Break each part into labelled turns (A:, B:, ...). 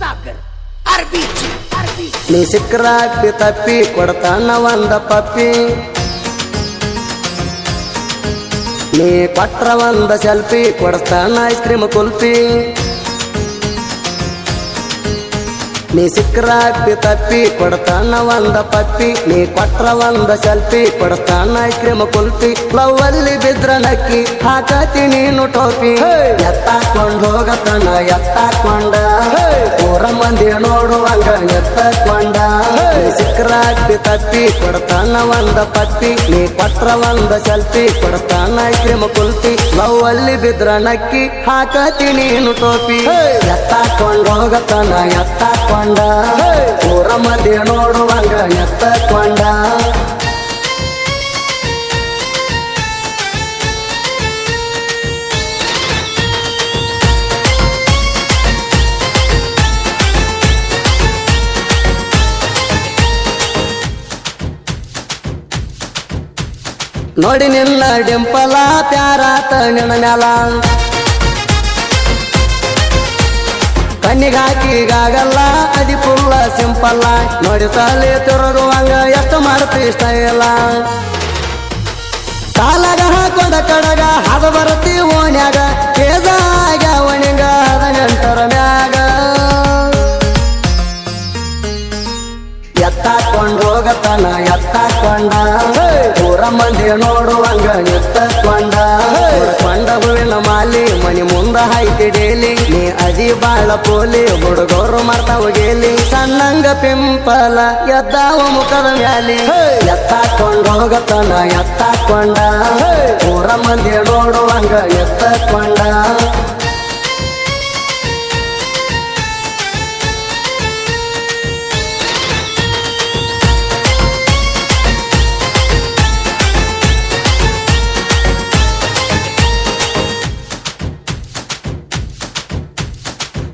A: ಸಾಗರ್. ಅರ್ಬಿ ಅರ್ಬಿ ನೀ ಸಿಕ್ಕರ ಅಪ್ಪಿ ತಪ್ಪಿ ಕೊಡ್ತಾನ ಒಂದ ಪಪ್ಪಿ. ನೀ ಪಟ್ರ ಒಂದ ಸೆಲ್ಫಿ ಕೊಡ್ತಾನ ಐಸ್ ಕ್ರೀಮ್ ಕುಲ್ಫಿ ನೀ ಸಿಕ್ಕರ ಅಪ್ಪಿ ತಪ್ಪಿ ಕೊಡ್ತಾನ ಒಂದ ಪಪ್ಪಿ ನೀ ಕೊಟ್ರ ಒಂದ ಸೆಲ್ಫಿ ಕೊಡ್ತಾನ ಐಸ್ ಕುಲ್ಪಿ ಲವ್ವಲ್ಲಿ ಲವ್ ಅಲ್ಲಿ ಬಿದ್ರ ನಕ್ಕಿ ಹಾಕತಿ ನೀನು ಟೋಪಿ. ಎತ್ತಾಕೊಂಡ್ ಹೋಗತನ ಎತ್ತಾಕೊಂಡ. ಊರ ಮಂದಿ ನೋಡುವಂಗ ಎತ್ತಾಕೊಂಡ. ಸಿಕ್ಕರ ಅಪ್ಪಿ ತಪ್ಪಿ ಕೊಡ್ತಾನ ಒಂದ ಪಪ್ಪಿ ನೀ ಕೊಟ್ರ ಒಂದ ಸೆಲ್ಫಿ ಕೊಡ್ತಾನ ಐಸ್ ಕುಲ್ಪಿ ಲವ್ವಲ್ಲಿ ಲವ್ ಅಲ್ಲಿ ಬಿದ್ರ ನಕ್ಕಿ ಹಾಕತಿ ನೀನು ಟೋಪಿ. ಎತ್ತಾಕೊಂಡ್ ಹೋಗತನ ಎತ್ತಾಕೊಂಡ. ಊರ ಮಧ್ಯೆ ನೋಡುವಂಗ ಎತ್ತಕೊಂಡ. ನೋಡಿ ನಿನ್ನ ಡಿಂಪಲ ಪ್ಯಾರಾತ ನಿನ್ನ ಮ್ಯಾಲ ಕಣ್ಣಿಗಾಕಿಗಾಗಲ್ಲ, ಅದಿ ಫುಲ್ಲ ಸಿಂಪಲ್ಲ. ನೋಡಿ ತಾಲಿ ತಿರುಗುವಂಗ ಎಷ್ಟು ಮಾಡ್ತಿ ಇಷ್ಟ ಇಲ್ಲ. ಕಾಲಾಗ ಹಾಕೊಂಡ ಕಡಗ, ಹದ ಬರತಿ ಓಣ್ಯಾಗ. ಕೇಜಾಗ ಅದ ಹದಿನೆಂಟರ ಮ್ಯಾಗ. ಎತ್ತಾಕೊಂಡ್ ಹೋಗತನ ಎತ್ತಾಕೊಂಡ. ಊರ ಮಂದಿ ನೋಡುವಂಗ ಎತ್ತಕೊಂಡ. ಹಾಯ್ತಿ ಡೇಲಿ. ನೀ ಅದಿ ಬಾಳ ಪೋಲಿ ಹುಡುಗರು ಮಾಡ್ತಾವ ಗೇಲಿ. ಸಣ್ಣಂಗ ಪಿಂಪಲ ಎದ್ದಾವ ಮುಖದ ಮ್ಯಾಲಿ. ಎತ್ತಾಕೊಂಡು ಹೋಗತನ ಎತ್ತಾಕೊಂಡ. ಊರ ಮಂದಿ ನೋಡುವಂಗ ಎತ್ತಕೊಂಡ.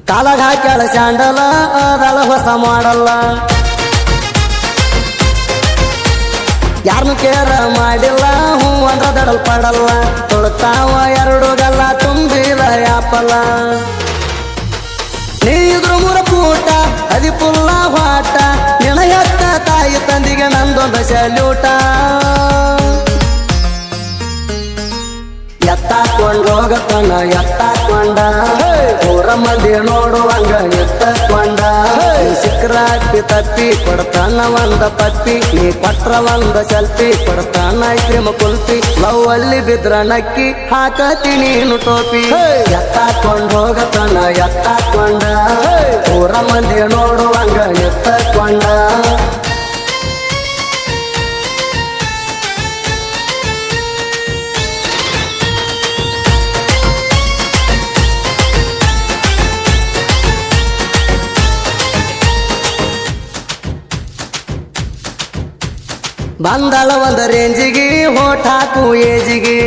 A: ಕಾಲಾಗ ಹಾಕ್ಯಾಳ ಸ್ಯಾಂಡಲ ಅದಳ ಹೊಸ ಮಾಡಲ್ಲ ಯಾರನ್ನು ಕೇರ ಮಾಡಿಲ್ಲ ಹೂ ಅಂದ್ರ ದಡಲ್ ಪಡಲ್ಲ ತೊಳ್ತಾವ ಎರಡು ಗಲ್ಲ ತುಂಬಿದ ಯಾಪಲ್ಲ ನೀ ಇದ್ರು ಮೂರ ಪೂಟ ಅದಿ ಪುಲ್ಲ ವಾಟ ನಿನ ಹೆತ್ತ ತಾಯಿ ತಂದಿಗೆ ನಂದೊಂದ ಸಲ್ಯೂಟ ಎತ್ತಾಕೊಂಡ್ ಹೋಗತನ ಎತ್ತಾಕೊಂಡ. ಊರ ಮಂದಿ ನೋಡುವಂಗ ಎತ್ತಕೊಂಡ. ಸಿಕ್ಕರ ಅಪ್ಪಿ ತಪ್ಪಿ ಕೊಡ್ತಾನ ಒಂದ ಪತ್ತಿ. ನೀ ಕೊಟ್ರ ಒಂದ ಸೆಲ್ಫಿ ಕೊಡ್ತಾನ ಐಕ್ರಿಮ ಕುಲ್ಪಿ ಲವ್ ಅಲ್ಲಿ ಬಿದ್ರ ನಕ್ಕಿ ಹಾಕತಿ ನೀನು ಟೋಪಿ. ಎತ್ತಾಕೊಂಡ್ ಹೋಗತನ ಎತ್ತಾಕೊಂಡ. ಊರ ಮಂದಿ ಬಂದಳ ಒಂದ ರೇಂಜಿಗೆ, ಹೋಟ್ ಹಾಕು ಏಜಿಗೆ.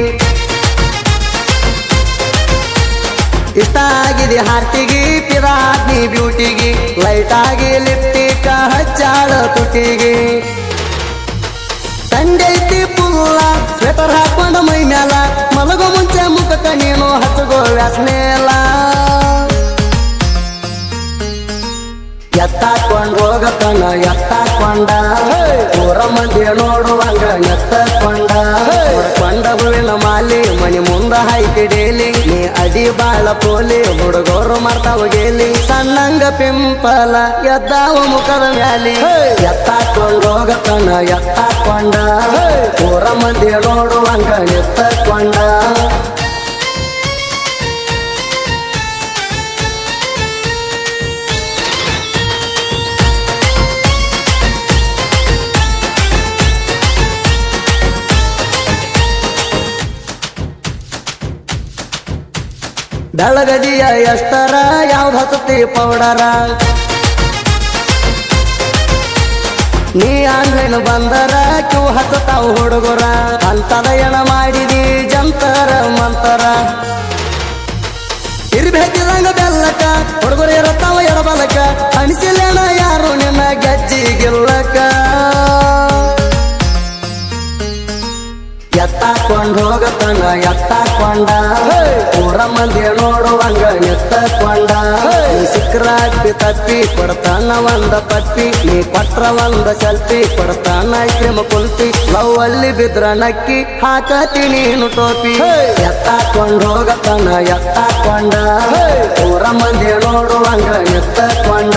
A: ಇಷ್ಟ ಆಗಿದೆ ಹಾರ್ಟಿಗೆ ಪಿರಾಗಿ ಬ್ಯೂಟಿಗೆ. ಲೈಟ್ ಆಗಿ ಲಿಪ್ಟಿಕ ಹಚ್ಚಾಳ ತುಟಿಗೆ. ತಂಡೈತಿ ಪುಲ್ಲ ಸ್ವೆಟರ್ ಹಾಕೊಂಡ ಮೈ ಮ್ಯಾಲ. ಮಲಗೋ ಮುಂಚೆ ಮುಖಕ್ಕ ನೀನು ಹಚ್ಚಗೋ ವ್ಯಾಸನೇಲ ಎತ್ತಾಕೊಂಡ್ ಹೋಗತನ ಎತ್ತಾಕೊಂಡ ಊರ ಮಂದಿ ನೋಡುವಂಗ ಎತ್ತಕೊಂಡ. ಕೊಂಡ ಹೂವಿನ ಮಾಲಿ ಮನಿ ಮುಂದ ಹಾಯ್ತಿ ಡೇಲಿ. ನೀ ಅಡಿ ಬಾಳ ಪೋಲಿ ಹುಡುಗರು ಮಾಡ್ತಾವ ಗೇಲಿ. ಸಣ್ಣಂಗ ಪಿಂಪಲ ಎದ್ದಾವ ಮುಖದ ಮ್ಯಾಲಿ. ಎತ್ತಾಕೊಂಡ್ ಹೋಗತನ ಎತ್ತಾಕೊಂಡ. ಊರ ಮಂದಿ ನೋಡುವಂಗ ಎತ್ತಕೊಂಡ. ಬೆಳಗದಿಯ ಎಷ್ಟರ, ಯಾವ್ದು ಹಸತಿ ಪೌಡರ? ನೀ ಆನ್ಲೈನ್ ಬಂದರ, ಕ್ಯೂ ಹಸತಾವ್ ಹುಡುಗರ? ಅಂತದ ಎಣ ಮಾಡಿದಿ ಜಂತರ ಮಂತರ. ಇರ್ಬೇಕಿದಂಗ ಬೆಲ್ಲಕ, ಹುಡುಗರು ಇರತ್ತಾವ ಎಡಬಲಕ ಅನಿಸಿಲ್ಲೇಣ ಯಾರು ನಿನ್ನ ಗೆಜ್ಜಿಗಿಲ್ಲಕ? ಎತ್ತಾಕೊಂಡ್ ಕೊಂಡು ಹೋಗತನ, ಎತ್ತಾಕೊಂಡ. ಮಂದಿ ನೋಡುವಂಗ ನಿತ್ತಕೊಂಡ ಅಪ್ಪಿ ತಪ್ಪಿ ಕೊಡ್ತಾನ ಒಂದ ಪಟ್ಟಿ. ನೀ ಕೊಟ್ರ ಒಂದ ಸೆಲ್ಫಿ ಕೊಡ್ತಾನ ಐಕ್ರಿಮ ಕುಲ್ಪಿ ಲವ್ ಅಲ್ಲಿ ಬಿದ್ರ ನಕ್ಕಿ ಹಾಕತಿ ನೀನು ಟೋಪಿ. ಎತ್ತಾಕೊಂಡ್ ಹೋಗತನ ಎತ್ತಾಕೊಂಡ. ಪೂರ ಮಂದಿ ನೋಡುವಂಗ ನಿತ್ತಕೊಂಡ